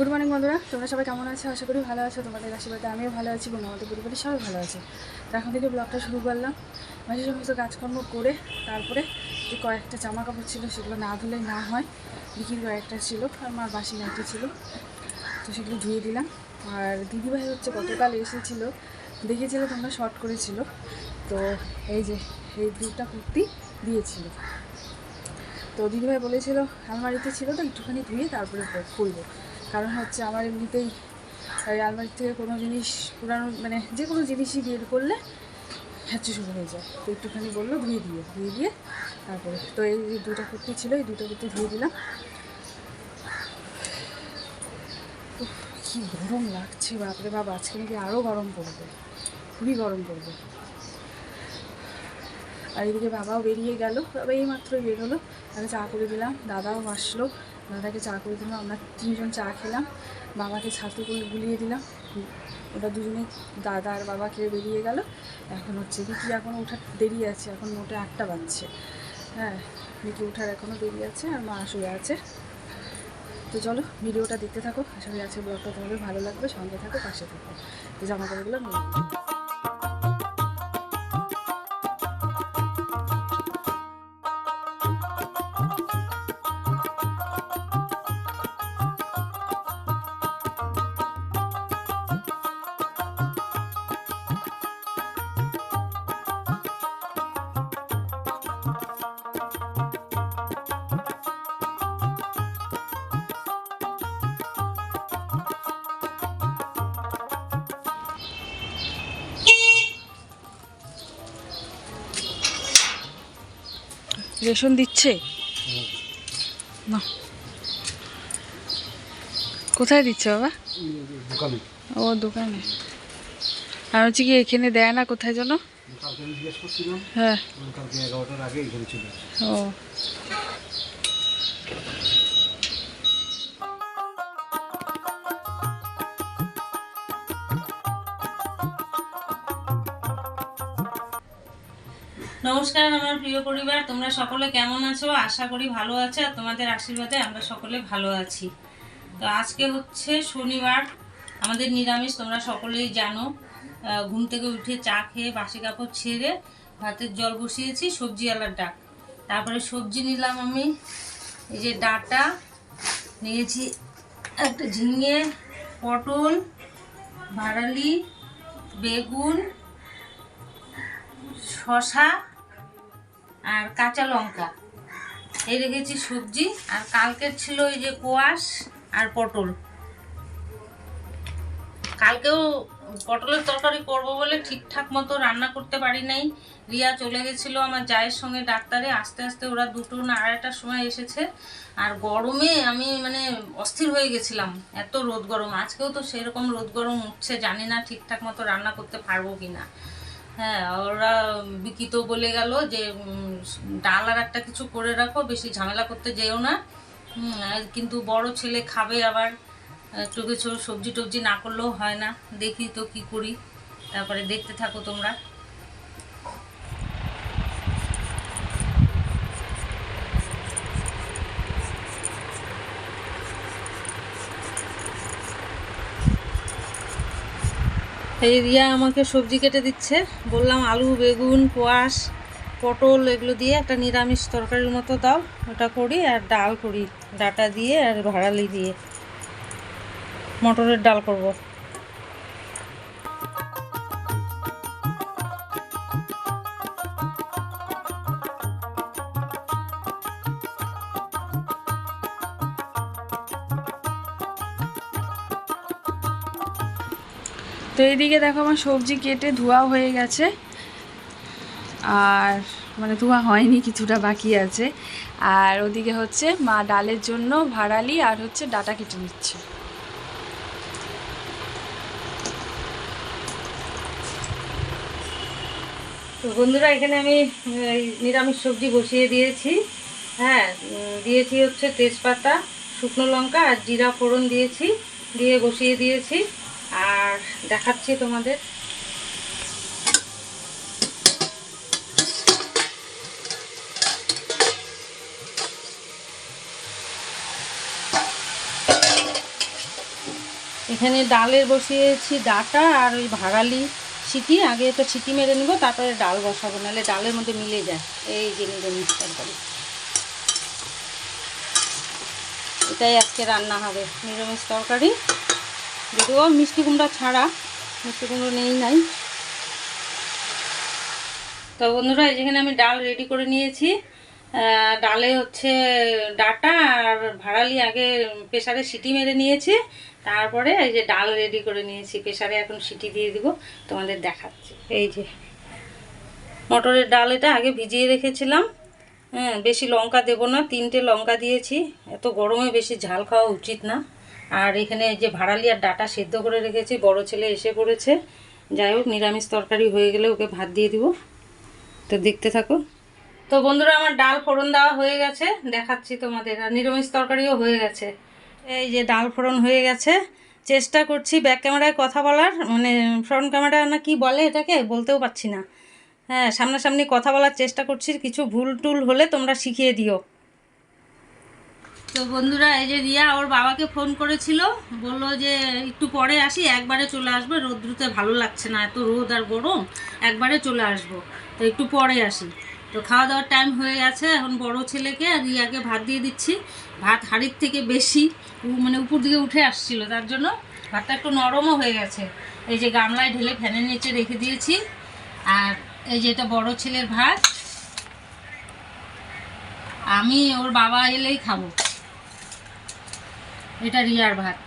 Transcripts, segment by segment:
Good morning বন্ধুরা। তোমরা সবাই কেমন আছো? আশা করি ভালো আছো। তোমাদের আশীর্বাদে আমিও ভালো আছি এবং আমাদের পরিবারের সবাই ভালো আছে। তো এখন থেকে ব্লগটা শুরু করলাম। মাঝে সমস্ত কাজকর্ম করে তারপরে যে কয়েকটা জামা কাপড় ছিল সেগুলো না ধুলে না হয় বিকির কয়েকটা ছিল, আর মার বাসি নাইটি ছিল, তো সেগুলো ধুয়ে দিলাম। আর দিদিভাই হচ্ছে গতকাল এসেছিল, দেখেছিলে তোমরা শর্ট করেছিল। তো এই যে, এই দুটা কুর্তি দিয়েছিল। তো দিদিভাই বলেছিল, আলমারিতে ছিল তো, একটুখানি ধুয়ে তারপরে পর- পরবো। কারণ হচ্ছে আমার এমনিতেই আলমারি থেকে কোনো জিনিস পুরানো মানে যে কোনো জিনিসই বের করলে হ্যাচু শুরু হয়ে যায়। তো একটুখানি বলল, ধুয়ে দিয়ে ধুয়ে দিয়ে তারপরে। তো এই দুটো কুর্তি ছিল, এই দুটো কুর্তি ধুয়ে দিলাম। কি গরম লাগছে, বাপরে বাপ, আজকে নাকি আরও গরম পড়বে, খুবই গরম পড়বে। আর এদিকে বাবাও বেরিয়ে গেল, বাবা এই মাত্রই বের হলো, তাকে চা করে দিলাম, দাদাও আসলো। দাদাকে চা করে দিলাম। আমরা তিনজন চা খেলাম। বাবাকে ছাতু করে গুলিয়ে দিলাম। ওটা দুজনে দাদা আর বাবা খেয়ে বেরিয়ে গেল। এখন হচ্ছে কি এখন ওঠার দেরি আছে? এখন মোটে আটটা বাজছে। হ্যাঁ মিকি ওঠার এখনও দেরি আছে আর মা শুয়ে আছে। তো চলো, ভিডিওটা দেখতে থাকো। আশা করি আজকে ব্লগটা তোমাদের ভালো লাগবে। সঙ্গে থাকো, পাশে থাকো। তো জামা কাপড়গুলো নিয়ে রেশন দিচ্ছে? না। কোথায় দিচ্ছে বাবা? ও দোকানে। আর হচ্ছে কি এখানে দেয় না কোথায় যেন? হ্যাঁ। ও। নমস্কার আমার প্রিয় পরিবার, তোমরা সকলে কেমন আছো? আশা করি ভালো আছো আর তোমাদের আশীর্বাদে আমরা সকলে ভালো আছি। তো আজকে হচ্ছে শনিবার, আমাদের নিরামিষ, তোমরা সকলেই জানো। ঘুম থেকে উঠে চা খেয়ে বাসি কাপড় ছেড়ে ভাতের জল বসিয়েছি, সবজি আলার ডাক। তারপরে সবজি নিলাম আমি, এই যে ডাটা, নিয়েছি একটা ঝিঙে, পটল ভাড়ালি বেগুন শশা আর কাঁচা লঙ্কা। এই রেখেছি সবজি, আর কালকের ছিল ওই যে কোয়াশ আর পটল। কালকেও পটলের তরকারি করব বলে ঠিকঠাক মতো রান্না করতে পারি নাই। রিয়া চলে গেছিল আমার জায়ের সঙ্গে ডাক্তারে। আস্তে আস্তে ওরা দুটো না আড়াইটার সময় এসেছে। আর গরমে আমি মানে অস্থির হয়ে গেছিলাম। এত রোদ গরম। আজকেও তো সেরকম রোদ গরম উঠছে, জানি না ঠিকঠাক মতো রান্না করতে পারব কি না হ্যাঁ ওরা বিকিত বলে গেল যে ডাল আর একটা কিছু করে রাখো, বেশি ঝামেলা করতে যেও না। কিন্তু বড় ছেলে খাবে আবার একটু কিছু সবজি টবজি না করলেও হয় না। দেখি তো কি করি। তারপরে দেখতে থাকো তোমরা। এই রিয়া আমাকে সবজি কেটে দিচ্ছে। বললাম আলু, বেগুন, কোয়াশ, পটল এগুলো দিয়ে একটা নিরামিষ তরকারির মতো দাও। ওটা করি আর ডাল করি। ডাটা দিয়ে আর ভাড়ালি দিয়ে। মটরের ডাল করব। তো এইদিকে দেখো আমার সবজি কেটে ধোয়া হয়ে গেছে। আর মানে ধোয়া হয়নি, কিছুটা বাকি আছে। আর ওদিকে হচ্ছে মা ডালের জন্য ভাড়ালি আর হচ্ছে ডাটা কেটে নিচ্ছে। তো বন্ধুরা, এখানে আমি নিরামিষ সবজি বসিয়ে দিয়েছি। হ্যাঁ দিয়েছি হচ্ছে তেজপাতা, শুকনো লঙ্কা আর জিরা ফোড়ন দিয়েছি, দিয়ে বসিয়ে দিয়েছি। আর দেখাচ্ছি তোমাদের। এখানে ডালের বসিয়েছি ডাটা আর ওই ভাড়ালি সিটি। আগে তো সিটি মেরে নেব, তারপরে ডাল বসাবো, নাহলে ডালের মধ্যে মিলে যায়। এই যে নিরামিষ তরকারি এটাই আজকে রান্না হবে, নিরামিষ তরকারি। যদিও মিষ্টি কুমড়া ছাড়া মিষ্টি কুমড়ো নেই নাই। তো বন্ধুরা, এই যেখানে আমি ডাল রেডি করে নিয়েছি। ডালে হচ্ছে ডাটা আর ভাড়ালি আগে প্রেসারে সিটি মেরে নিয়েছি। তারপরে এই যে ডাল রেডি করে নিয়েছি, প্রেসারে এখন সিটি দিয়ে দিব, তোমাদের দেখাচ্ছি। এই যে মটরের ডাল এটা আগে ভিজিয়ে রেখেছিলাম। হ্যাঁ বেশি লঙ্কা দেবো না, তিনটে লঙ্কা দিয়েছি। এত গরমে বেশি ঝাল খাওয়া উচিত না। আর এখানে যে ভাড়ালি আর ডাটা সেদ্ধ করে রেখেছি, বড় ছেলে এসে পড়েছে যাই হোক, নিরামিষ তরকারি হয়ে গেলে ওকে ভাত দিয়ে দিব। তো দেখতে থাকো। তো বন্ধুরা, আমার ডাল ফোড়ন দেওয়া হয়ে গেছে। দেখাচ্ছি তোমাদের। আর নিরামিষ তরকারিও হয়ে গেছে। এই যে ডাল ফোড়ন হয়ে গেছে। চেষ্টা করছি ব্যাক ক্যামেরায় কথা বলার। মানে ফ্রন্ট ক্যামেরা না কি বলে এটাকে? বলতেও পারছি না। হ্যাঁ সামনাসামনি কথা বলার চেষ্টা করছি। কিছু ভুল টুল হলে তোমরা শিখিয়ে দিও। তো বন্ধুরা, এই যে রিয়া, ওর বাবাকে ফোন করেছিল। বলল যে, একটু পরে আসি, একবারে চলে আসবে। রোদ্রুতে ভালো লাগছে না, এত রোদ আর গরম, একবারে চলে আসব। তো একটু পরে আসি। তো খাওয়া দাওয়ার টাইম হয়ে গেছে, এখন বড় ছেলেকে আর রিয়াকে ভাত দিয়ে দিচ্ছি। ভাত হাড়ির থেকে বেশি মানে উপর দিকে উঠে আসছিল, তার জন্য ভাতটা একটু নরমও হয়ে গেছে। এই যে গামলায় ঢেলে ফ্যানের নিচে রেখে দিয়েছি। আর এই যে এটা বড় ছেলের ভাত, আমি ওর বাবা এলেই খাব। এটা রিয়ার ভাত।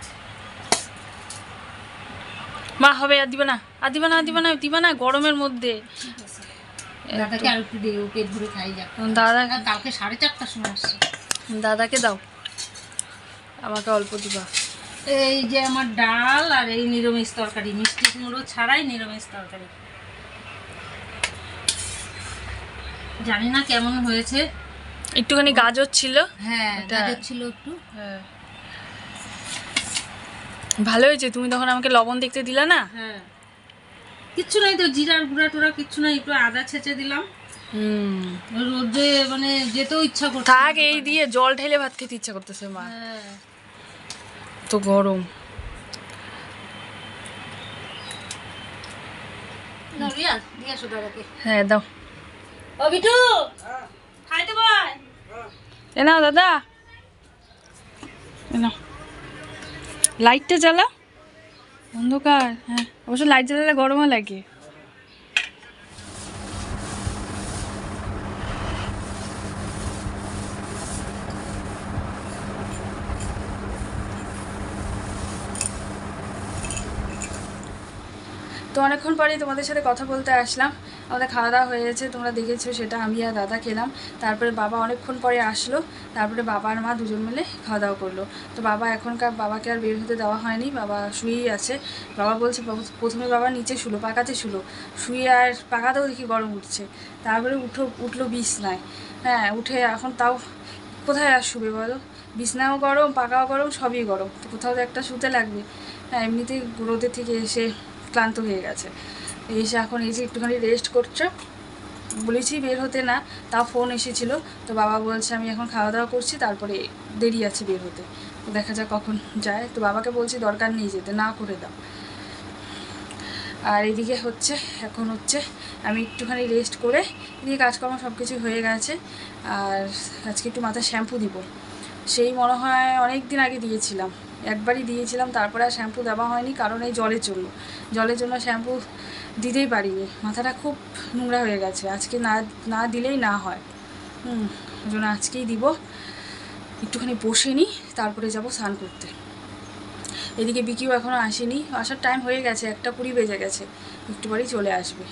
মা হবে আর দিবে না। আর দিবে না দিবে না দিবে না গরমের মধ্যে। দাদাকে আর একটু দিয়ে পেট ভরে খাই যাক। দাদা কালকে সাড়ে চারটার সময় আসছে। দাদাকে দাও। আমাকে অল্প দিবা। এই যে আমার ডাল আর এই নিরামিষ তরকারি মিষ্টি কুমড়ো ছাড়াই নিরামিষ তরকারি। জানি না কেমন হয়েছে। একটুখানি গাজর ছিল। হ্যাঁ গাজর ছিল একটু। হ্যাঁ। ভালো হয়েছে তুমি তখন আমাকে লবণ দেখতে দিলা না? হ্যাঁ। কিচ্ছু নাই তো জিরার গুঁড়া টুড়া কিচ্ছু নাই একটু আদা ছেঁচে দিলাম। হুম। রোদে মানে যেতেও ইচ্ছা করছে থাক এই দিয়ে জল ঢেলে ভাত খেতে ইচ্ছা করতেছে মা। হ্যাঁ। তো গরম। হ্যাঁ দাও। ও বিটু খাইতে বয় এ নাও দাদা। এ নাও। লাইটটা জ্বালা? অন্ধকার হ্যাঁ। অবশ্য লাইট জ্বালালে গরমও লাগে। তো অনেকক্ষণ পরেই তোমাদের সাথে কথা বলতে আসলাম। আমাদের খাওয়া দাওয়া হয়ে গেছে, তোমরা দেখেছ সেটা আমি আর দাদা খেলাম। তারপরে বাবা অনেকক্ষণ পরে আসলো, তারপরে বাবা আর মা দুজন মিলে খাওয়া দাওয়া করল। তো বাবা এখনকার বাবাকে আর বের হতে দেওয়া হয়নি, বাবা শুয়েই আছে। বাবা বলছে প্রথমে বাবা নিচে শুলো, পাকাতে শুলো। শুয়ে আর পাকাতেও দেখি গরম উঠছে। তারপরে উঠো, উঠল বিছনায়। হ্যাঁ উঠে এখন তাও কোথায় আর শুবে বলো? বিছনাও গরম, পাকাও গরম, সবই গরম। তো কোথাও তো একটা শুতে লাগবে। হ্যাঁ এমনিতেই রোদের থেকে এসে ক্লান্ত হয়ে গেছে। এসে এখন এই যে একটুখানি রেস্ট করছে, বলেছি বের হতে না তা ফোন এসেছিল। তো বাবা বলছে, আমি এখন খাওয়া দাওয়া করছি, তারপরে দেরি আছে বের হতে। তো দেখা যাক কখন যায়। তো বাবাকে বলছি, দরকার নেই যেতে, না করে দাও। আর এদিকে হচ্ছে, এখন হচ্ছে, আমি একটুখানি রেস্ট করে, এদিকে কাজকর্ম সব কিছু হয়ে গেছে। আর আজকে একটু মাথায় শ্যাম্পু দিব। সেই মনে হয় অনেক দিন আগে দিয়েছিলাম। একবারই দিয়েছিলাম, তারপরে আর শ্যাম্পু দেওয়া হয়নি, কারণ এই জলের জন্য। জলের জন্য শ্যাম্পু দিতেই পারিনি। মাথাটা খুব নোংরা হয়ে গেছে। আজকে না না দিলেই না হয়। হুম জন্য আজকেই দিব। একটুখানি বসে নিই, তারপরে যাব স্নান করতে। এদিকে বিকিও এখনও আসেনি। আসার টাইম হয়ে গেছে, একটা কুড়ি বেজে গেছে। একটু পরেই চলে আসবে।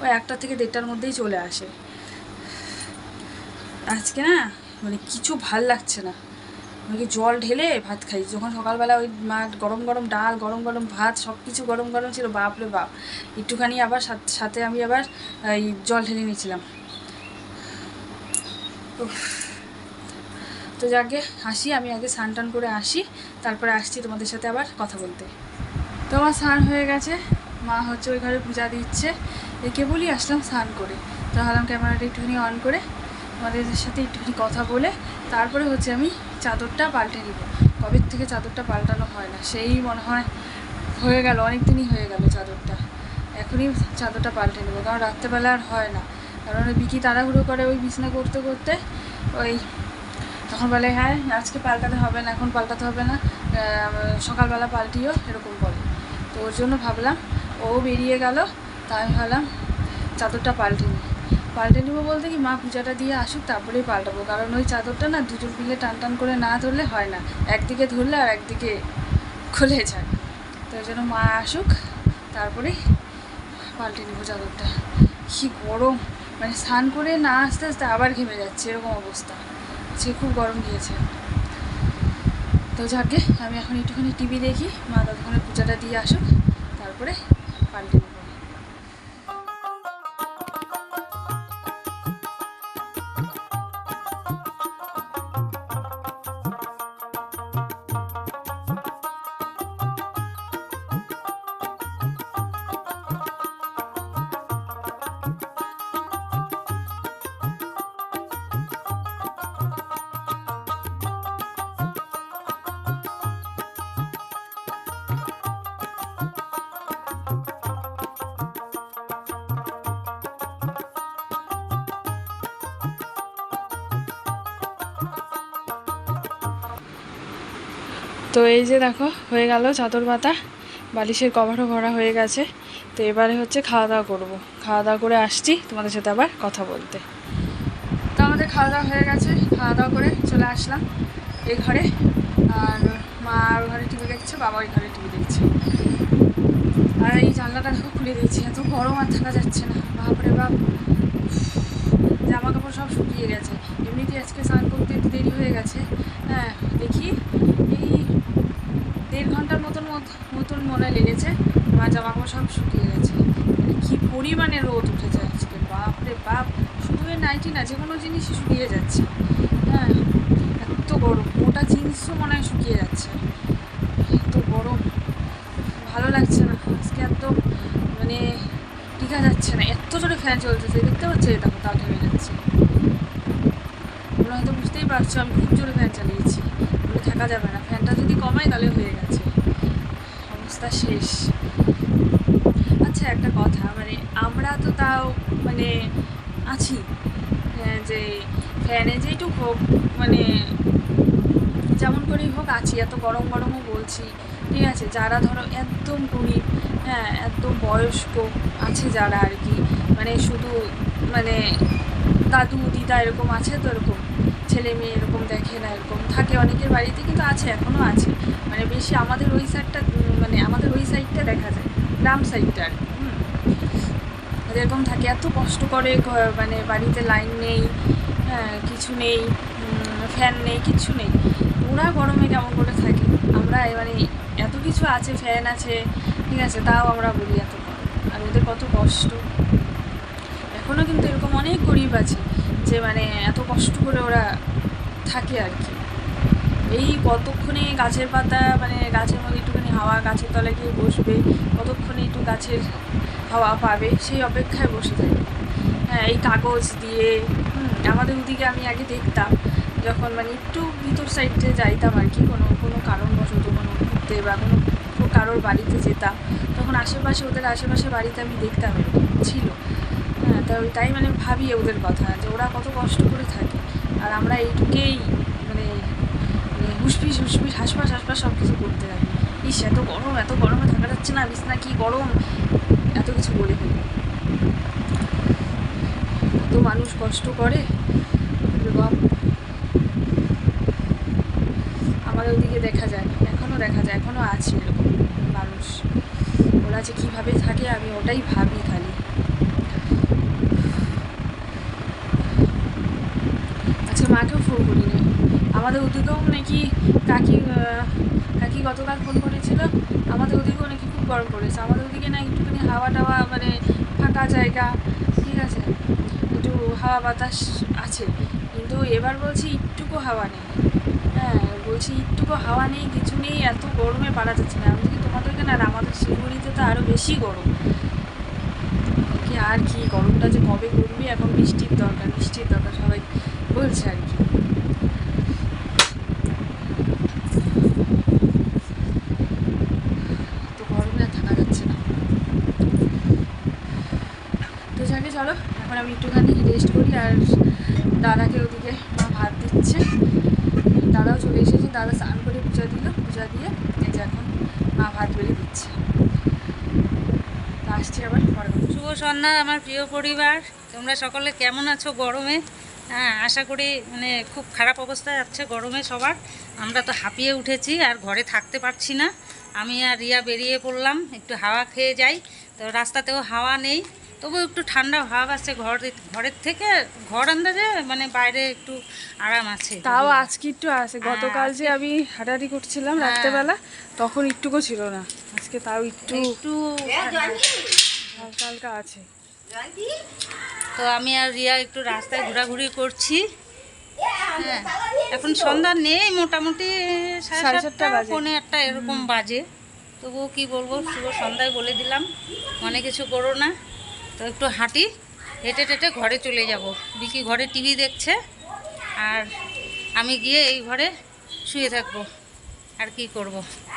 ওই একটা থেকে দেড়টার মধ্যেই চলে আসে। আজকে না মানে কিছু ভালো লাগছে না। আমাকে জল ঢেলে ভাত খাই? যখন সকালবেলা ওই মা গরম গরম ডাল, গরম গরম ভাত সব কিছু গরম গরম ছিল বাপরে বাপ। একটুখানি আবার সাথ- আমি আবার, এই জল ঢেলে নিয়েছিলাম। তো যাকে আসি, আমি আগে স্নান টান করে আসি, তারপরে আসছি তোমাদের সাথে আবার কথা বলতে। তো আমার স্নান হয়ে গেছে, মা হচ্ছে ওই ঘরে পূজা দিচ্ছে এই কেবলই আসলাম স্নান করে। তো ভাবলাম ক্যামেরাটা একটুখানি অন করে, তোমাদের সাথে একটুখানি কথা বলে, তারপরে হচ্ছে আমি চাদরটা পাল্টে নিব কবে থেকে চাদরটা পাল্টানো হয় না। সেই মনে হয় হয়ে গেল অনেক দিনই হয়ে গেল চাদরটা। এখনই চাদরটা পাল্টে নেব, কারণ রাত্রেবেলা আর হয় না। কারণ ওই বিকি তাড়াহুড়ো করে ওই বিছনা করতে করতে ওই তখন বলে হ্যাঁ আজকে পাল্টাতে হবে না, এখন পাল্টাতে হবে না। সকালবেলা পাল্টিও, এরকম বলে। তো ওর জন্য ভাবলাম, ও বেরিয়ে গেল, তাই ভাবলাম চাদরটা পাল্টে পাল্টে নেব বলতে কি মা পূজাটা দিয়ে আসুক, তারপরেই পাল্টাবো। কারণ ওই চাদরটা না দুজন মিলে টান টান করে না ধরলে হয় না। একদিকে ধরলে আর একদিকে খুলে যায়। তো ওই জন্য মা আসুক তারপরে পাল্টে নেব চাদরটা। কি গরম! মানে স্নান করে না আস্তে আস্তে আবার ঘেমে যাচ্ছে, এরকম অবস্থা। সে খুব গরম গিয়েছে তো যাকে, আমি এখন একটুখানি টিভি দেখি, মা ততক্ষণে পূজাটা দিয়ে আসুক, তারপরে তো এই যে দেখো, হয়ে গেল চাদর পাতা, বালিশের কভারও ভরা হয়ে গেছে। তো এবারে হচ্ছে খাওয়া দাওয়া করব। খাওয়া দাওয়া করে আসছি, তোমাদের সাথে আবার কথা বলতে। তো আমাদের খাওয়া দাওয়া হয়ে গেছে খাওয়া দাওয়া করে চলে আসলাম এই ঘরে। আর মা আর ঘরে টিভি দেখছে, বাবা ওই ঘরে টিভি দেখছে। আর এই জানলাটা দেখো খুলে দিয়েছি, এত গরম আর থাকা যাচ্ছে না। বাপরে বাপ। জামা কাপড় সব শুকিয়ে গেছে। এমনিতেই আজকে স্নান করতে একটু দেরি হয়ে গেছে। হ্যাঁ দেখি। এই দেড় ঘণ্টার মতন মত- মতন মনে লেগেছে আমার জামা কাপড় সব শুকিয়ে গেছে। মানে কী পরিমাণে রোদ উঠেছে আজকে, বাপরে বাপ! শুধু নাইটি না যে কোনো জিনিসই শুকিয়ে যাচ্ছে। হ্যাঁ এত গরম মোটা জিনিসও মনে হয় শুকিয়ে যাচ্ছে। এত গরম, ভালো লাগছে না। আজকে একদম মানে টিকা যাচ্ছে না। এত জোরে ফ্যান চলতেছে দেখতে পাচ্ছি এটা তাও থেমে যাচ্ছে। তোমরা হয়তো বুঝতেই পারছ আমি খুব জোরে ফ্যান চালিয়েছি। বলে থাকা যাবে না। ফ্যানটা যদি কমাই তাহলে হয়ে গেছে। অবস্থা শেষ। আচ্ছা একটা কথা মানে আমরা তো তাও মানে আছি। হ্যাঁ, যে ফ্যানে যেইটুক হোক মানে যেমন করেই হোক আছি। এত গরম গরমও বলছি। ঠিক আছে যারা ধরো একদম গরিব হ্যাঁ এত বয়স্ক আছে যারা আর কি। মানে শুধু মানে দাদু, দিদা এরকম আছে তো এরকম। ছেলে মেয়ে এরকম দেখে না, এরকম থাকে অনেকের বাড়িতে কিন্তু আছে এখনও আছে। মানে বেশি আমাদের ওই সাইডটা মানে আমাদের ওই সাইডটা দেখা যায়, গ্রাম সাইডটা আর হুম। যেরকম থাকে, এত কষ্ট করে মানে বাড়িতে লাইন নেই হ্যাঁ কিছু নেই ফ্যান নেই কিছু নেই। ওরা গরমে কেমন করে থাকে? আমরা মানে এত কিছু আছে ফ্যান আছে ঠিক আছে, তাও আমরা বলি এত। আর ওদের কত কষ্ট। এখনও কিন্তু এরকম অনেক গরিব আছে যে মানে এত কষ্ট করে ওরা থাকে আর কি। এই কতক্ষণে গাছের পাতা মানে গাছের মধ্যে একটুখানি হাওয়া গাছের তলায় গিয়ে বসবে, কতক্ষণে একটু গাছের হাওয়া পাবে, সেই অপেক্ষায় বসে থাকে। হ্যাঁ এই কাগজ দিয়ে আমাদের ওদিকে আমি আগে দেখতাম, যখন মানে একটু ভিতর সাইডে যাইতাম আর কি, কোনো কোনো কারণবশত কোনো ঘুরতে বা কোনো কারোর বাড়িতে যেতাম, তখন আশেপাশে ওদের আশেপাশে বাড়িতে আমি দেখতাম ছিল। হ্যাঁ তা তাই মানে ভাবি ওদের কথা, যে ওরা কত কষ্ট করে থাকে। আর আমরা এইটুকেই মানে মানে হুসপিস হুসপিস হাসপাস হাসপাস সব কিছু করতে থাকি। ইস, এত গরম, এত গরমে থাকা যাচ্ছে না, বিছনা কি গরম? এত কিছু বলে ফেলি। এত মানুষ কষ্ট করে ওরে বাপ আমাদের ওদিকে দেখা যায়। দেখা যায় এখনও আছে এরকম মানুষ। ওরা যে কীভাবে থাকে, আমি ওটাই ভাবি খালি। আচ্ছা মাকেও ফোন করিনি। আমাদের ওদিকেও নাকি কাকি কাকি গতকাল ফোন করেছিল। আমাদের ওদিকেও নাকি খুব গরম পড়েছে। আমাদের ওদিকে না একটুখানি হাওয়া টাওয়া মানে ফাঁকা জায়গা, ঠিক আছে? একটু হাওয়া বাতাস আছে। কিন্তু এবার বলছি, একটুকু হাওয়া নেই। হ্যাঁ বলছি একটুকু হাওয়া নেই, কিছু নেই, এত গরমে পারা যাচ্ছে না। আমি তোমাদের তোমাদেরকে না আমাদের শিলিগুড়িতে তো আরও বেশি গরম। কি আর কি, গরমটা যে কবে করবি এখন বৃষ্টির দরকার বৃষ্টির দরকার, সবাই বলছে আর কি। চলো, এখন আমি একটুখানি রেস্ট করি, আর দাদাকে ওদিকে মা ভাত দিচ্ছে। দাদাও চলে এসেছে দাদা স্নান করে পূজা দিল, পূজা দিয়ে এই যে এখন মা ভাত বেড়ে দিচ্ছে। আসছি আবার পরে শুভ সন্ধ্যা আমার প্রিয় পরিবার, তোমরা সকলে কেমন আছো গরমে? হ্যাঁ আশা করি মানে খুব খারাপ অবস্থায় যাচ্ছে গরমে সবার। আমরা তো হাঁপিয়ে উঠেছি, আর ঘরে থাকতে পারছি না। আমি আর রিয়া বেরিয়ে পড়লাম, একটু হাওয়া খেয়ে যাই। তো রাস্তাতেও হাওয়া নেই। তবু একটু ঠান্ডা ভাব আছে ঘর ঘরের থেকে ঘর আন্দাজে মানে বাইরে একটু আরাম আছে তাও আজকে একটু আছে। গতকাল যে আমি হাঁটাহাঁটি করছিলাম হ্যাঁ। রাত্রেবেলা তখন একটুকু ছিল না। আজকে তাও একটু একটু হালকা হালকা আছে। তো আমি আর রিয়া একটু রাস্তায় ঘোরাঘুরি করছি। হ্যাঁ এখন সন্ধ্যা নেই মোটামুটি সাড়ে সাতটা। পৌনে আটটা এরকম বাজে। তবুও কি বলব শুভ সন্ধ্যায় বলে দিলাম। মনে কিছু করো না। তো একটু হাঁটি হেঁটে টেটে ঘরে চলে যাব। বিকি ঘরে টিভি দেখছে আর আমি গিয়ে এই ঘরে শুয়ে থাকব। আর কি করব?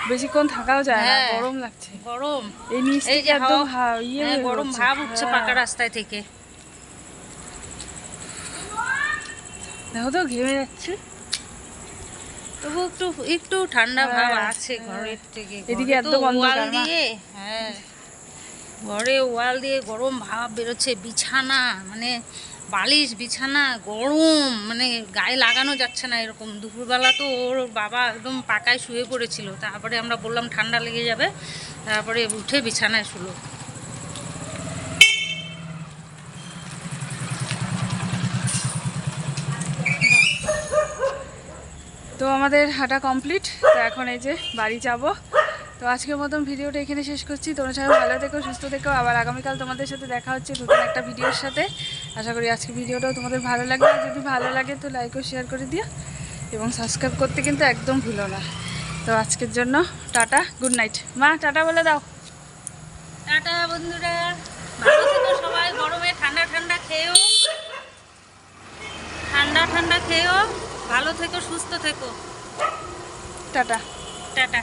বেশিক্ষণ থাকাও যায় না হ্যাঁ। গরম লাগছে। গরম। এই নিচ এই যে একদম ইয়ে হ্যাঁ, গরম ভাব উঠছে হ্যাঁ। পাকা রাস্তায় থেকে। দেখো তো ঘেমে যাচ্ছে। তবু একটু একটু ঠান্ডা ভাব আছে ঘরের থেকে। এদিকে একদম অন্ধকার, দিয়ে হ্যাঁ। ঘরে ওয়াল দিয়ে গরম ভাব বেরোচ্ছে, বিছানা মানে বালিশ, বিছানা, গরম মানে গায়ে লাগানো যাচ্ছে না এরকম। দুপুরবেলা তো ওর বাবা একদম পাকায় শুয়ে পড়েছিল, তারপরে আমরা বললাম ঠান্ডা লেগে যাবে, তারপরে উঠে বিছানায় শুলো। তো আমাদের হাঁটা কমপ্লিট, তো এখন এই যে বাড়ি যাব। তো আজকের মতন ভিডিওটা এখানে শেষ করছি। তোমরা সবাই ভালো থেকো সুস্থ থেকো। আবার আগামীকাল তোমাদের সাথে দেখা হচ্ছে নতুন একটা ভিডিওর সাথে। আশা করি আজকে ভিডিওটাও তোমাদের ভালো লাগবে। আর যদি ভালো লাগে তো লাইক ও শেয়ার করে দিও। এবং সাবস্ক্রাইব করতে কিন্তু একদম ভুলো না। তো আজকের জন্য টাটা গুড নাইট মা টাটা বলে দাও। টাটা বন্ধুরা। ভালো থেকো সবাই গরমে ঠান্ডা ঠান্ডা খেয়েও। ঠান্ডা ঠান্ডা খেয়েও। ভালো থেকো সুস্থ থেকো। টাটা। টাটা।